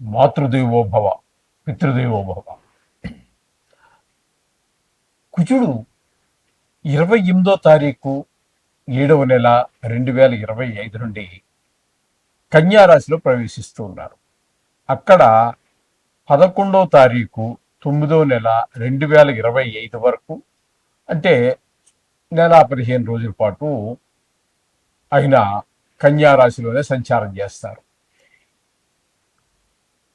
మాతృదేవోభవ పితృదేవోభవ కుజుడు ఇరవై ఎనిమిదో తారీఖు ఏడవ నెల రెండు వేల ఇరవై ఐదు నుండి కన్యారాశిలో ప్రవేశిస్తూ ఉన్నారు. అక్కడ పదకొండవ తారీఖు తొమ్మిదో నెల రెండు వేల ఇరవై ఐదు వరకు అంటే నెల పదిహేను రోజుల పాటు ఆయన కన్యారాశిలోనే సంచారం చేస్తారు.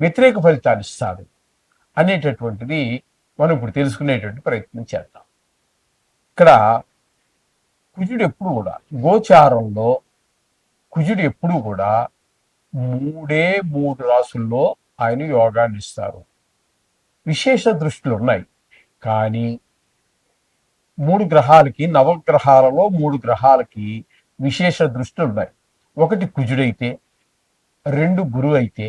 వ్యతిరేక ఫలితాలు ఇస్తారు అనేటటువంటిది మనం ఇప్పుడు తెలుసుకునేటువంటి ప్రయత్నం చేద్దాం. ఇక్కడ కుజుడు ఎప్పుడు కూడా గోచారంలో కుజుడు ఎప్పుడు కూడా మూడే మూడు రాసుల్లో ఆయన యోగాన్ని ఇస్తారు. విశేష దృష్టిలు ఉన్నాయి. కానీ మూడు గ్రహాలకి నవగ్రహాలలో మూడు గ్రహాలకి విశేష దృష్టిలు ఉన్నాయి. ఒకటి కుజుడైతే రెండు గురువు అయితే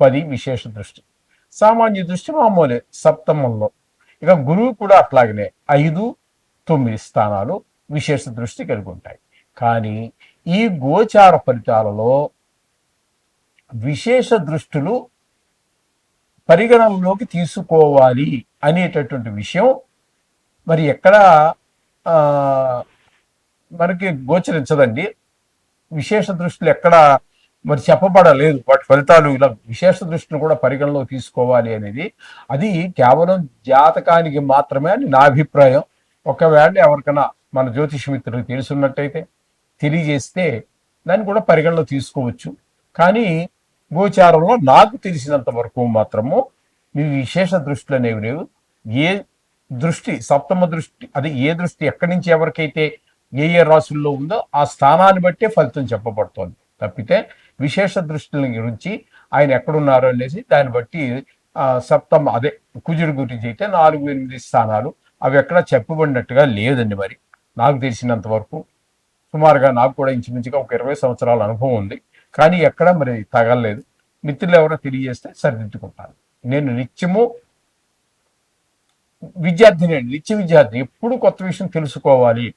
పది విశేష దృష్టి. సామాన్య దృష్టి మామూలే సప్తమంలో. ఇక గురువు కూడా అట్లాగనే ఐదు తొమ్మిది స్థానాలు విశేష దృష్టి కలిగి ఉంటాయి. కానీ ఈ గోచార ఫలితాలలో విశేష దృష్టులు పరిగణనలోకి తీసుకోవాలి అనేటటువంటి విషయం మరి ఎక్కడ ఆ, మనకి గోచరించదండి. విశేష దృష్టిలు ఎక్కడ మరి చెప్పబడలేదు వాటి ఫలితాలు ఇలా విశేష దృష్టిని కూడా పరిగణలో తీసుకోవాలి అనేది. అది కేవలం జాతకానికి మాత్రమే అని నా అభిప్రాయం. ఒకవేళ ఎవరికైనా మన జ్యోతిష మిత్రులకు తెలుసున్నట్టయితే తెలియజేస్తే దాన్ని కూడా పరిగణలో తీసుకోవచ్చు. కానీ గోచారంలో నాకు తెలిసినంత వరకు మాత్రము మీ విశేష దృష్టిలు అనేవి లేవు. ఏ దృష్టి సప్తమ దృష్టి అది ఏ దృష్టి ఎక్కడి నుంచి ఎవరికైతే ఏ ఏ రాశుల్లో ఉందో ఆ స్థానాన్ని బట్టే ఫలితం చెప్పబడుతోంది. తప్పితే విశేష దృష్టిని గురించి ఆయన ఎక్కడున్నారో అనేసి దాన్ని బట్టి సప్తమ అదే కుజుడి గురించి అయితే నాలుగు ఎనిమిది స్థానాలు. అవి ఎక్కడ చెప్పబడినట్టుగా లేదండి మరి. నాకు తెలిసినంత వరకు. సుమారుగా నాకు కూడా ఇంచుమించుగా ఒక ఇరవై సంవత్సరాల అనుభవం ఉంది. కానీ ఎక్కడ మరి తగలలేదు. మిత్రులు ఎవరో తెలియజేస్తే సరిదిద్దుకుంటాను. నేను నిత్యము విద్యార్థిని అండి. నిత్య విద్యార్థిని ఎప్పుడు కొత్త విషయం తెలుసుకోవాలి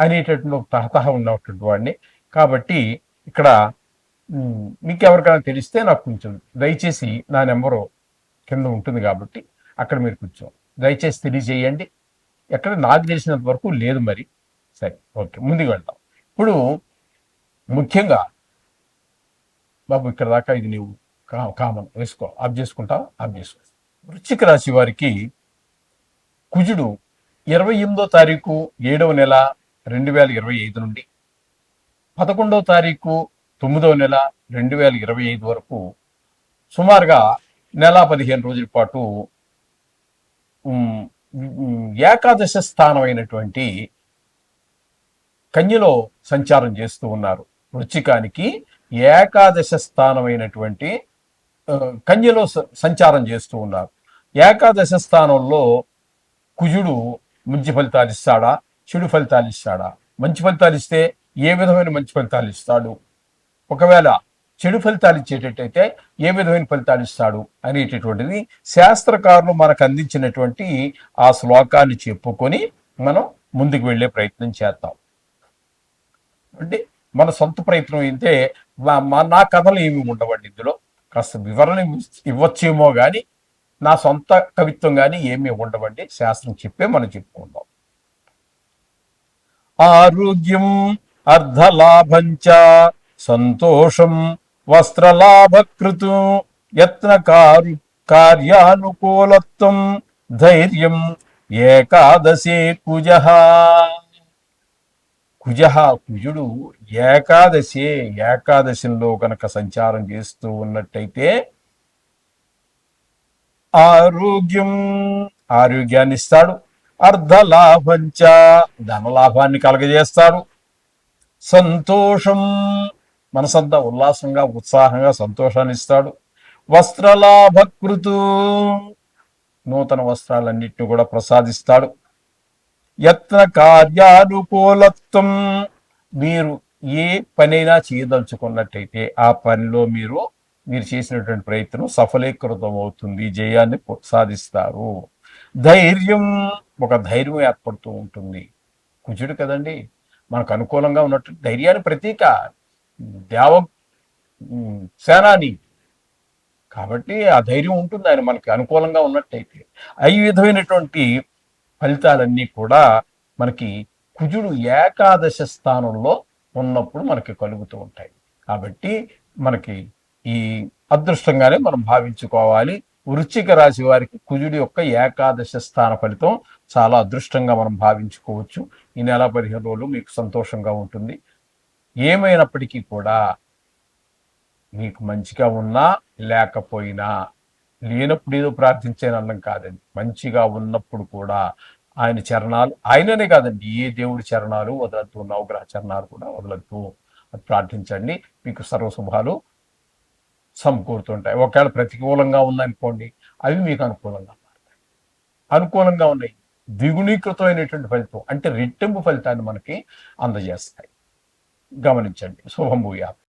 అనేటటువంటి ఒక తహతహ ఉన్నటువంటి వాడిని. కాబట్టి ఇక్కడ మీకు ఎవరికైనా తెలిస్తే నాకు కొంచెం దయచేసి నా నెంబరు కింద ఉంటుంది కాబట్టి అక్కడ మీరు కొంచెం దయచేసి తెలియజేయండి. ఎక్కడ నాకు తెలిసినంత వరకు లేదు మరి. సరే ఓకే. ముందుకు వెళ్తాం ఇప్పుడు ముఖ్యంగా బాబు ఇక్కడ దాకా ఇది నీవు కా- కామన్. వేసుకో. ఆఫ్ చేసుకుంటావా ఆఫ్ చేసుకో. వృశ్చిక రాశి వారికి కుజుడు ఇరవై ఎనిమిదో తారీఖు ఏడవ నెల రెండు వేల ఇరవై ఐదు నుండి పదకొండవ తారీఖు తొమ్మిదవ నెల రెండు వేల ఇరవై ఐదు వరకు సుమారుగా నెల పదిహేను రోజుల పాటు ఏకాదశ స్థానం అయినటువంటి కన్యలో సంచారం చేస్తూ ఉన్నారు. వృచ్చికానికి ఏకాదశ స్థానమైనటువంటి కన్యలో స- సంచారం చేస్తూ ఉన్నారు. ఏకాదశ స్థానంలో కుజుడు మంచి ఫలితాలు ఇస్తాడా? చెడు ఫలితాలు ఇస్తాడా? మంచి ఫలితాలు ఇస్తే ఏ విధమైన మంచి ఫలితాలు ఇస్తాడు? ఒకవేళ చెడు ఫలితాలు ఇచ్చేటట్టయితే ఏ విధమైన ఫలితాలు ఇస్తాడు అనేటటువంటిది శాస్త్రకారులు మనకు అందించినటువంటి ఆ శ్లోకాన్ని చెప్పుకొని మనం ముందుకు వెళ్ళే ప్రయత్నం చేద్దాం. అంటే మన సొంత ప్రయత్నం అయితే నా కథలు ఏమి ఉండవండి ఇందులో. కాస్త వివరణ ఇవ్వచ్చేమో కానీ నా సొంత కవిత్వం కానీ ఏమీ ఉండవండి. శాస్త్రం చెప్పే మనం చెప్పుకుందాం. ఆరోగ్యం అర్ధలాభంచ సంతోషం వస్త్రలాభకృతు యత్నకారు కార్యానుకూలత్వం ధైర్యం ఏకాదశే కుజ. కుజ కుజుడు ఏకాదశి ఏకాదశిలో కనుక సంచారం చేస్తూ ఉన్నట్టయితే ఆరోగ్యం ఆరోగ్యాన్ని ఇస్తాడు అర్ధలాభంచ ధనలాభాన్ని కలగజేస్తాడు. సంతోషం మనసంతా ఉల్లాసంగా ఉత్సాహంగా సంతోషాన్ని ఇస్తాడు వస్త్రలాభకృతు నూతన వస్త్రాలన్నింటినీ కూడా ప్రసాదిస్తాడు. యత్న కార్యానుకూలత్వం మీరు ఏ పనైనా చేయదలుచుకున్నట్టయితే ఆ పనిలో మీరు మీరు చేసినటువంటి ప్రయత్నం సఫలీకృతం అవుతుంది జయాన్ని సాధిస్తారు ధైర్యం ఒక ధైర్యం ఏర్పడుతూ ఉంటుంది. కుజుడు కదండి మనకు అనుకూలంగా ఉన్నట్టు ధైర్యాన్ని ప్రతీక దేవ సేనాని. కాబట్టి ఆ ధైర్యం ఉంటుంది ఆయన మనకి అనుకూలంగా ఉన్నట్టయితే. ఈ విధమైనటువంటి ఫలితాలన్నీ కూడా మనకి కుజుడు ఏకాదశ స్థానంలో ఉన్నప్పుడు మనకి కలుగుతూ ఉంటాయి. కాబట్టి మనకి ఈ అదృష్టంగానే మనం భావించుకోవాలి. వృశ్చిక రాశి వారికి కుజుడి యొక్క ఏకాదశ స్థాన ఫలితం చాలా అదృష్టంగా మనం భావించుకోవచ్చు. ఈ నెల పదిహేను రోజులు మీకు సంతోషంగా ఉంటుంది. ఏమైనప్పటికీ కూడా మీకు మంచిగా ఉన్నా లేకపోయినా లేనప్పుడు ఏదో ప్రార్థించాను అన్నం కాదండి. మంచిగా ఉన్నప్పుడు కూడా ఆయన చరణాలు ఆయననే కాదండి. ఏ దేవుడి చరణాలు వదలద్దు నవగ్రహ చరణాలు కూడా వదలద్దు. అది ప్రార్థించండి. మీకు సర్వశుభాలు సమకూరుతుంటాయి. ఒకవేళ ప్రతికూలంగా ఉందనుకోండి అవి మీకు అనుకూలంగా మారుతాయి. అనుకూలంగా ఉన్నాయి. ద్విగుణీకృతమైనటువంటి ఫలితం అంటే రెట్టింపు ఫలితాన్ని మనకి అందజేస్తాయి. గమనించండి. శుభం భూయాత్.